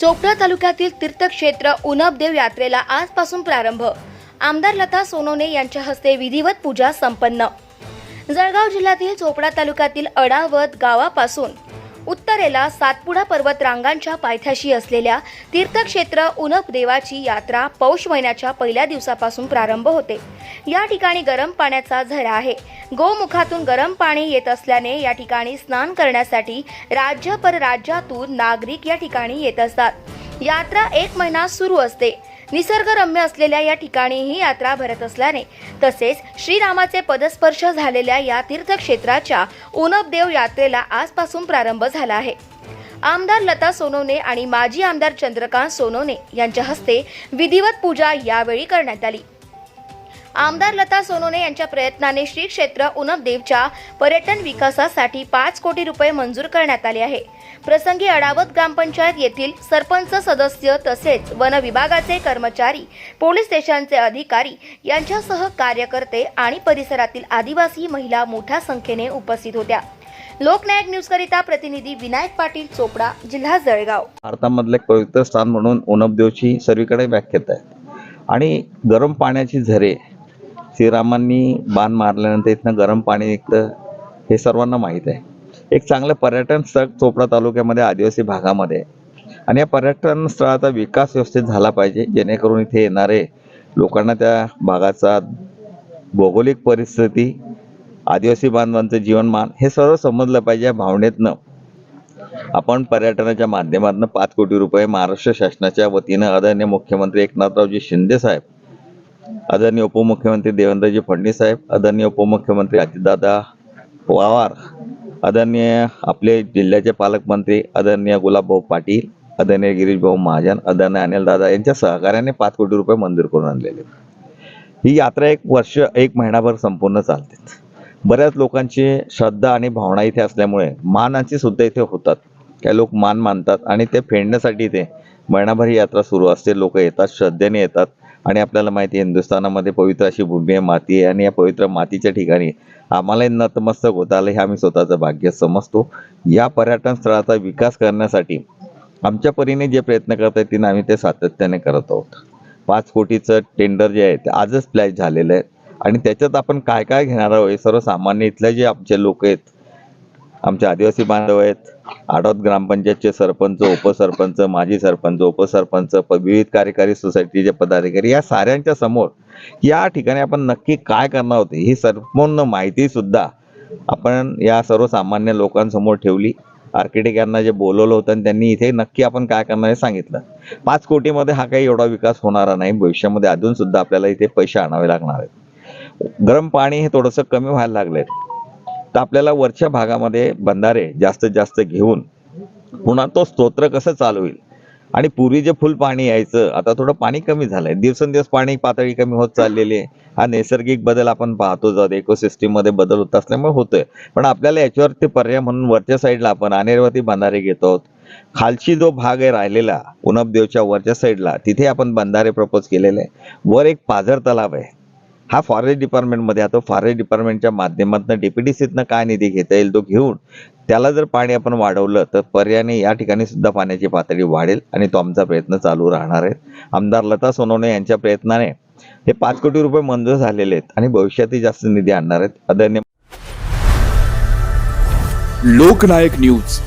चोपडा तालुक्यातील तीर्थक्षेत्र उनबदेव यात्रेला आजपासून प्रारंभ. आमदार लता सोनवणे यांच्या हस्ते विधिवत पूजा संपन्न. जळगाव जिल्ह्यातील चोपडा तालुक्यातील अडावत गावापासून उत्तरेला सातपुडा पर्वत रांगांच्या पायथ्याशी असलेल्या तीर्थक्षेत्र उनप देवाची यात्रा पौष महिन्याच्या पहिल्या दिवसापासून प्रारंभ होते. या ठिकाणी गरम पाण्याचा झरा आहे. गोमुखातून गरम पाणी येत असल्याने या ठिकाणी स्नान करण्यासाठी राज्य परराज्यातून नागरिक या ठिकाणी येत असतात. यात्रा एक महिना सुरू असते. निसर्गरम्य असलेल्या या ठिकाणी ही यात्रा भरत असल्याने तसेच श्रीरामाचे पदस्पर्श झालेल्या या तीर्थक्षेत्राच्या उनपदेव यात्रेला आजपासून प्रारंभ झाला आहे. आमदार लता सोनवणे आणि माजी आमदार चंद्रकांत सोनवणे यांच्या हस्ते विधिवत पूजा यावेळी करण्यात आली. आमदार लता सोनोने यांच्या प्रयत्नाने श्री क्षेत्र उनपदेवच्या पर्यटन विकासासाठी पाच कोटी रुपये मंजूर करण्यात आले आहे. प्रसंगी अडावत ग्रामपंचायत येथील सरपंच सदस्य तसेच वन विभागाचे कर्मचारी पोलीस स्टेशनचे अधिकारी यांच्यासह कार्यकर्ते आणि परिसरातील आदिवासी महिला मोठ्या संख्येने उपस्थित होत्या. लोकनायक न्यूजकरिता प्रतिनिधी विनायक पाटील चोपडा जिल्हा जळगाव. भारतामधले पवित्र स्थान म्हणून उनबदेवची सर्वीकडे व्याख्यात आहे आणि गरम पाण्याची झरे श्रीरामांनी बाण मारल्यानंतर इथनं गरम पाणी निघतं हे सर्वांना माहीत आहे. एक चांगलं पर्यटन स्थळ चोपडा तालुक्यामध्ये आदिवासी भागामध्ये आहे. आणि या पर्यटन स्थळाचा विकास व्यवस्थित झाला पाहिजे जेणेकरून इथे येणारे लोकांना त्या भागाचा भौगोलिक परिस्थिती आदिवासी बांधवांचं जीवनमान हे सर्व समजलं पाहिजे या भावनेतनं आपण पर्यटनाच्या माध्यमातून पाच कोटी रुपये महाराष्ट्र शासनाच्या वतीनं आदरणीय मुख्यमंत्री एकनाथरावजी शिंदे साहेब आदरणीय उपमुख्यमंत्री देवेंद्रजी फडणवीस साहेब आदरणीय उपमुख्यमंत्री अजितदादा पवार आदरणीय आपले जिल्ह्याचे पालकमंत्री आदरणीय गुलाबभाऊ पाटील आदरणीय गिरीशभाऊ महाजन आदरणीय अनिलदादा यांच्या सहकार्याने पाच कोटी रुपये मंजूर करून आणलेले ही यात्रा एक वर्ष एक महिनाभर संपूर्ण चालते. बऱ्याच लोकांची श्रद्धा आणि भावना इथे असल्यामुळे मानाची सुद्धा इथे होतात. काही लोक मान मानतात आणि ते फेडण्यासाठी इथे महिनाभर ही यात्रा सुरू असते. लोक येतात श्रद्धेने येतात. आणि आपल्याला माहिती आहे हिंदुस्थानामध्ये पवित्र अशी भूमी आहे माती आहे आणि या पवित्र मातीच्या ठिकाणी आम्हालाही नतमस्तक होता आलं हे आम्ही स्वतःचं भाग्य समजतो. या पर्यटन स्थळाचा विकास करण्यासाठी आमच्या परीने जे प्रयत्न करता येतील आम्ही ते सातत्याने करत आहोत. पाच कोटीचं टेंडर जे आहे ते आजच प्लॅश झालेलं आहे. आणि त्याच्यात आपण काय काय घेणार आहोत हे सर्वसामान्य इथले जे आमचे लोक आहेत आमचे आदिवासी बांधव आहेत. आडोद ग्रामपंचायतचे सरपंच उपसरपंच माजी सरपंच उपसरपंच विविध कार्यकारी सोसायटीचे पदाधिकारी या साऱ्यांच्या समोर या ठिकाणी आपण नक्की काय करणार होते ही संपूर्ण माहिती सुद्धा आपण या सर्वसामान्य लोकांसमोर ठेवली. आर्किटेक्ट यांना जे बोलवलं होतं त्यांनी इथे नक्की आपण काय करणार हे सांगितलं. पाच कोटीमध्ये हा काही एवढा विकास होणारा नाही. भविष्यामध्ये अजून सुद्धा आपल्याला इथे पैसे आणावे लागणार आहेत. गरम पाणी हे थोडंसं कमी व्हायला लागलंय. तर आपल्याला वरच्या भागामध्ये बंधारे जास्तीत जास्त घेऊन पुन्हा तो स्तोत्र कसं चालू होईल? आणि पूर्वी जे फुल पाणी यायचं आता थोडं पाणी कमी झालंय. दिवसेंदिवस पाणी पातळी कमी होत चाललेली आहे. हा नैसर्गिक बदल आपण पाहतो जात इकोसिस्टीममध्ये बदल होत असल्यामुळे होतोय. पण आपल्याला याच्यावरती पर्याय म्हणून वरच्या साईडला आपण अनेरवती बंधारे घेतो. आहोत खालची जो भाग आहे राहिलेला उनपदेवच्या वरच्या साईडला तिथे आपण बंधारे प्रपोज केलेले वर एक पाझर तलाव आहे. हा फॉरेस्ट डिपार्टमेंटमध्ये आता फॉरेस्ट डिपार्टमेंटच्या माध्यमातून डीपीडीसीतनं काय निधी घेता येईल तो घेऊन त्याला जर पाणी आपण वाढवलं तर पर्याने या ठिकाणी सुद्धा पाण्याची पातळी वाढेल आणि तो आमचा प्रयत्न चालू राहणार आहे. आमदार लता सोनवणे यांच्या प्रयत्नाने हे पाच कोटी रुपये मंजूर झालेले आहेत आणि भविष्यातही जास्त निधी आणणार आहेत. आदरणीय लोकनायक न्यूज.